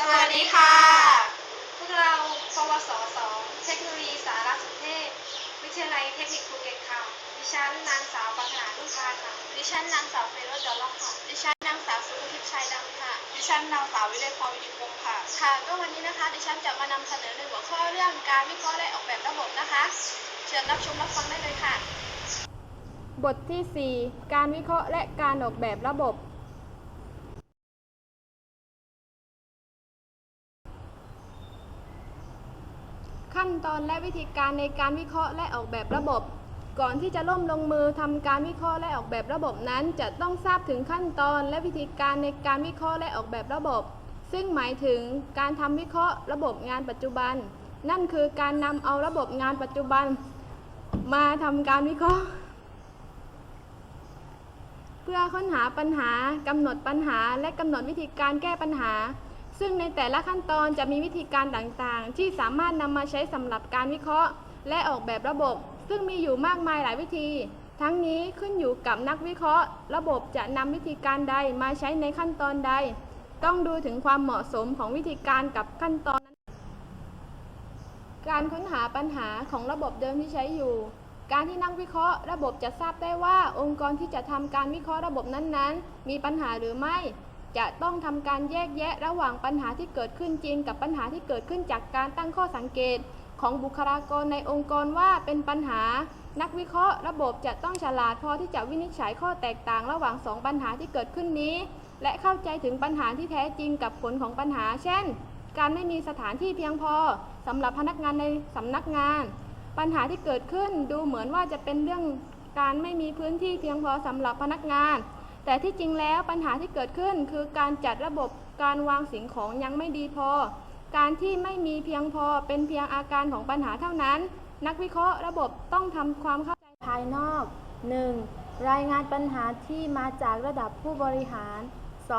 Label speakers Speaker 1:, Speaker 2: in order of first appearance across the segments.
Speaker 1: สวัสดีค่ะ พวกเราปวสสองเทคโนโลยีสารสนเทศ วิทยาลัยเทคนิคภูเก็ตค่ะ ดิฉันนางสาวปัญหาลุงพาค่ะ ดิฉันนางสาวเฟโรดอลล็อกค่ะ ดิฉันนางสาวสุทิพย์ชัยดำค่ะ ดิฉันนางสาววิเลพรวิจิตรงศ์ค่ะ ค่ะ ก็วันนี้นะคะ ดิฉันจะมานำเสนอในหัวข้อเรื่องการวิเคราะห์และออกแบบระบบนะคะ เชิญรับชมรับฟังได้เลยค่ะ
Speaker 2: บทที่ 4 การวิเคราะห์และการออกแบบระบบ ขั้นตอนและวิธีการในการวิเคราะห์และออกแบบระบบ ก่อนที่จะร่วมลงมือทำการวิเคราะห์และออกแบบระบบนั้น จะต้องทราบถึงขั้นตอนและวิธีการในการวิเคราะห์และออกแบบระบบ ซึ่งหมายถึงการทำวิเคราะห์ระบบงานปัจจุบัน นั่นคือการนำเอาระบบงานปัจจุบัน มาทำการวิเคราะห์ เพื่อค้นหาปัญหากำหนดปัญหาและกำหนดวิธีการแก้ปัญหา ซึ่งในแต่ละขั้นตอนจะมีวิธีการต่างๆ ที่สามารถนำมาใช้สำหรับการวิเคราะห์ และออกแบบระบบ ซึ่งมีอยู่มากมายหลายวิธี ทั้งนี้ขึ้นอยู่กับนักวิเคราะห์ ระบบจะนำวิธีการใดมาใช้ในขั้นตอนใด ต้องดูถึงความเหมาะสมของวิธีการกับขั้นตอนนั้น การค้นหาปัญหาของระบบเดิมที่ใช้อยู่ การที่นักวิเคราะห์ ระบบจะทราบได้ว่าองค์กรที่จะทำการวิเคราะห์ระบบนั้นๆ มีปัญหาหรือไม่ จะต้องทำการแยกแยะระหว่างปัญหาที่เกิดขึ้นจริง กับปัญหาที่เกิดขึ้นจากการตั้งข้อสังเกต ของบุคลากรในองค์กรว่าเป็นปัญหา นักวิเคราะห์ ระบบจะต้องฉลาดพอที่จะวินิจฉัยข้อแตกต่างระหว่างสองปัญหาที่เกิดขึ้นนี้ และเข้าใจถึงปัญหาที่แท้จริงกับผลของปัญหา เช่น การไม่มีสถานที่เพียงพอสำหรับพนักงานในสำนักงาน ปัญหาที่เกิดขึ้นดูเหมือนว่าจะเป็นเรื่องการไม่มีพื้นที่เพียงพอสำหรับพนักงาน แต่ที่จริงแล้วปัญหาที่เกิดขึ้นคือการจัดระบบการวางสิ่งของยังไม่ดีพอ การที่ไม่มีเพียงพอเป็นเพียงอาการของปัญหาเท่านั้น นักวิเคราะห์ระบบต้องทำความเข้าใจภายนอก 1. รายงานปัญหาที่มาจากระดับผู้บริหาร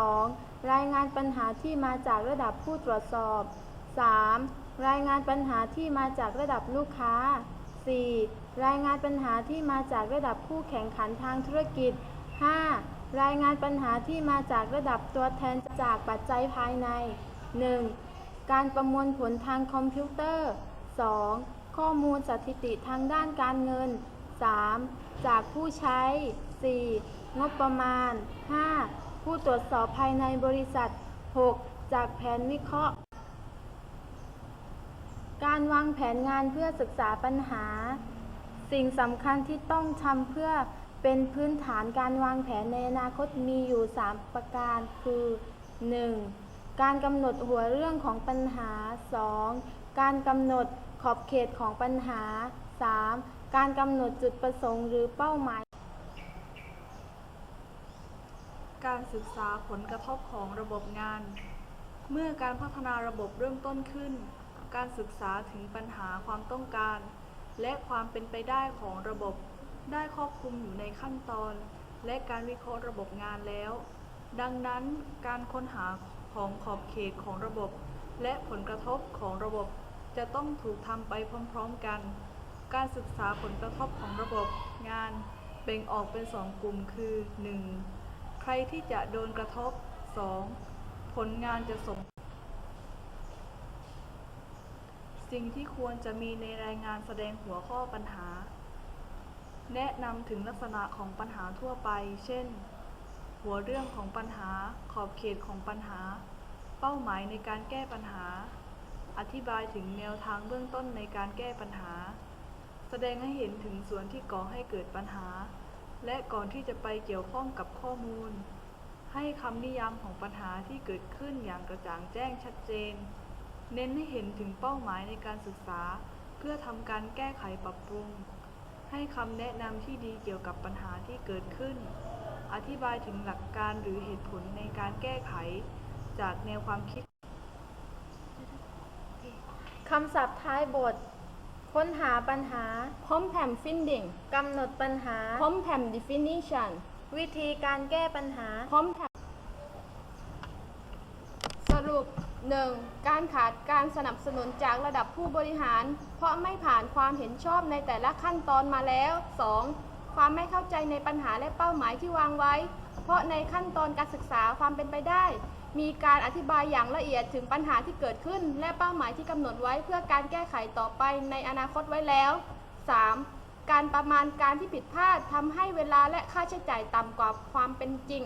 Speaker 2: 2. รายงานปัญหาที่มาจากระดับผู้ตรวจสอบ 3. รายงานปัญหาที่มาจากระดับลูกค้า 4. รายงานปัญหาที่มาจากระดับผู้แข่งขันทางธุรกิจ 5. รายงานปัญหาที่มาจากระดับตัวแทนจากปัจจัยภายใน 1. การประมวลผลทางคอมพิวเตอร์ 2. ข้อมูลสถิติทางด้านการเงิน 3. จากผู้ใช้ 4. งบประมาณ 5. ผู้ตรวจสอบภายในบริษัท 6. จากแผนวิเคราะห์ การวางแผนงานเพื่อศึกษาปัญหา สิ่งสำคัญที่ต้องทำเพื่อ เป็นพื้นฐานการวางแผนในอนาคตมีอยู่ 3 ประการ คือ 1. การกำหนดหัวเรื่องของปัญหา 2. การกำหนดขอบเขตของปัญหา 3. การกำหนดจุดประสงค์หรือเป้าหมาย
Speaker 3: การศึกษาผลกระทบของระบบงาน เมื่อการพัฒนาระบบเริ่มต้นขึ้น การศึกษาถึงปัญหาความต้องการ และความเป็นไปได้ของระบบ ได้ครอบคลุมอยู่ในขั้นตอน และการวิเคราะห์ระบบงานแล้ว ดังนั้นการค้นหาของขอบเขตของระบบ และผลกระทบของระบบจะต้องถูกทำไปพร้อมๆกัน การศึกษาผลกระทบของระบบงานแบ่งออกเป็นสองกลุ่มคือ 1. ใครที่จะโดนกระทบ 2. ผลงานจะส่งสิ่งที่ควรจะมีในรายงานแสดงหัวข้อปัญหา แนะนำถึงลักษณะของปัญหาทั่วไป เช่น หัวเรื่องของปัญหา ขอบเขตของปัญหา เป้าหมายในการแก้ปัญหา อธิบายถึงแนวทางเบื้องต้นในการแก้ปัญหา แสดงให้เห็นถึงส่วนที่ก่อให้เกิดปัญหา และก่อนที่จะไปเกี่ยวข้องกับข้อมูล ให้คำนิยามของปัญหาที่เกิดขึ้นอย่างกระจ่างแจ้งชัดเจน เน้นให้เห็นถึงเป้าหมายในการศึกษา เพื่อทำการแก้ไขปรับปรุง ให้คำแนะนำที่ดีเกี่ยวกับปัญหาที่เกิดขึ้น อธิบายถึงหลักการหรือเหตุผลในการแก้ไข จากแนวความคิด
Speaker 4: คำศัพท์ท้ายบท ค้นหาปัญหา
Speaker 2: พร้อมแผ่ม finding
Speaker 4: กำหนดปัญหา
Speaker 2: พร้อมแผ่ม definition
Speaker 4: วิธีการแก้ปัญหา
Speaker 2: พร้อมแผ่นสรุป 1. การขาดการสนับสนุนจากระดับผู้บริหาร เพราะไม่ผ่านความเห็นชอบในแต่ละขั้นตอนมาแล้ว 2. ความไม่เข้าใจในปัญหาและเป้าหมายที่วางไว้ เพราะในขั้นตอนการศึกษาความเป็นไปได้ มีการอธิบายอย่างละเอียดถึงปัญหาที่เกิดขึ้น และเป้าหมายที่กำหนดไว้เพื่อการแก้ไขต่อไปในอนาคตไว้แล้ว 3. การประมาณการที่ผิดพลาดทำให้เวลาและค่าใช้จ่ายต่ำกว่าความเป็นจริง